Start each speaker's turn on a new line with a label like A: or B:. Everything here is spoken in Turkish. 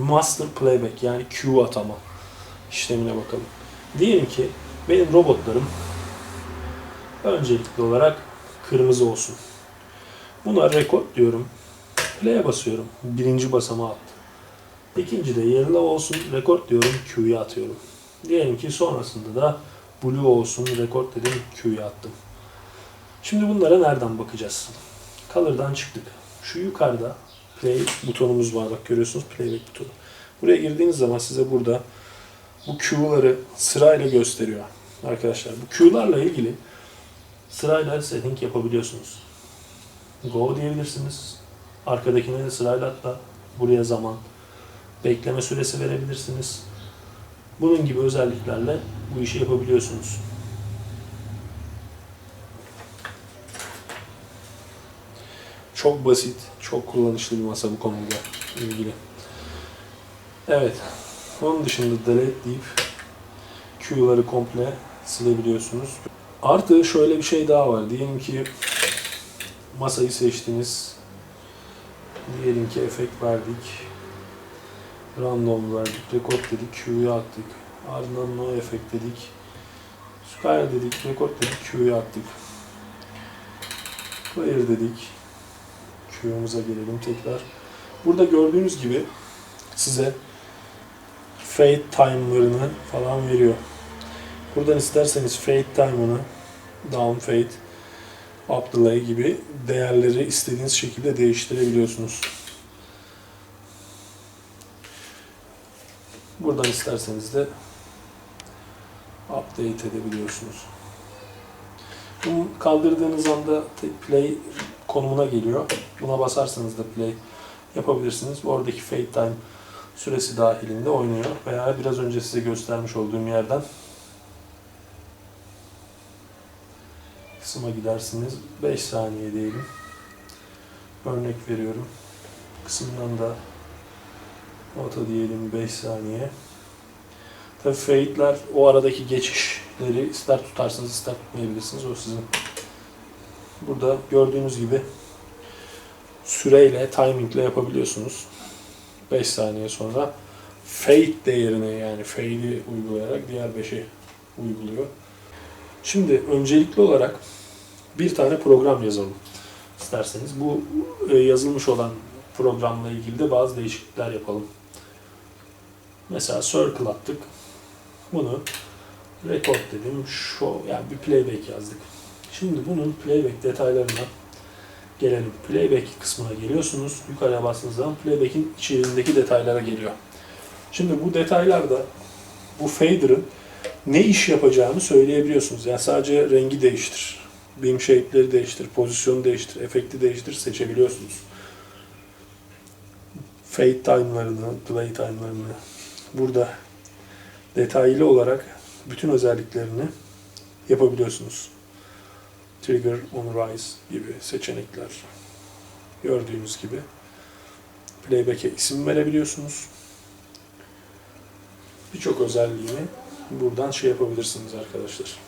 A: master playback yani Q atama işlemine bakalım. Diyelim ki benim robotlarım öncelikli olarak kırmızı olsun. Buna record diyorum. Play'e basıyorum. Birinci basamağı attım. İkinci de yellow olsun. Record diyorum. Q'ya atıyorum. Diyelim ki sonrasında da blue olsun. Record dedim. Q'ya attım. Şimdi bunlara nereden bakacağız? Color'dan çıktık. Şu yukarıda play butonumuz var. Bak görüyorsunuz playback butonu. Buraya girdiğiniz zaman size burada bu Q'ları sırayla gösteriyor. Arkadaşlar bu Q'larla ilgili sırayla setting yapabiliyorsunuz. Go diyebilirsiniz. Arkadakine de sırayla hatta buraya zaman, bekleme süresi verebilirsiniz. Bunun gibi özelliklerle bu işi yapabiliyorsunuz. Çok basit, çok kullanışlı bir masa bu konuyla ilgili. Evet, onun dışında delete deyip Q'ları komple silebiliyorsunuz. Artı şöyle bir şey daha var. Diyelim ki masayı seçtiniz. Diyelim ki efekt verdik. Random verdik. Record dedik. Q'yu attık. Ardından no efekt dedik. Square dedik. Record dedik. Q'yu attık. Clear dedik. Q'muza gelelim tekrar. Burada gördüğünüz gibi size fade time'larını falan veriyor. Buradan isterseniz fade time'ını down fade, up delay gibi değerleri istediğiniz şekilde değiştirebiliyorsunuz. Buradan isterseniz de update edebiliyorsunuz. Bunu kaldırdığınız anda play konumuna geliyor. Buna basarsanız da play yapabilirsiniz. Oradaki fade time süresi dahilinde oynuyor. Veya biraz önce size göstermiş olduğum yerden kısma gidersiniz. 5 saniye diyelim. Örnek veriyorum. Kısımdan da nota diyelim 5 saniye. Tabi fade'ler o aradaki geçişleri ister tutarsınız ister tutmayabilirsiniz. O sizin. Burada gördüğünüz gibi süreyle, timingle yapabiliyorsunuz. 5 saniye sonra fade değerine yani fade'i uygulayarak diğer 5'i uyguluyor. Şimdi öncelikli olarak bir tane program yazalım isterseniz. Bu e, yazılmış olan programla ilgili de bazı değişiklikler yapalım. Mesela circle attık. Bunu record dedim. Show yani bir playback yazdık. Şimdi bunun playback detaylarına gelelim. Playback kısmına geliyorsunuz. Yukarıya bastığınız zaman playback'in içerisindeki detaylara geliyor. Şimdi bu detaylarda bu fader'ın ne iş yapacağını söyleyebiliyorsunuz. Yani sadece rengi değiştir, beam shape'leri değiştir, pozisyonu değiştir, efekti değiştir seçebiliyorsunuz. Fade time'larını, delay time'larını burada detaylı olarak bütün özelliklerini yapabiliyorsunuz. Trigger on Rise gibi seçenekler gördüğünüz gibi. Playback'e isim verebiliyorsunuz. Birçok özelliğini buradan şey yapabilirsiniz arkadaşlar.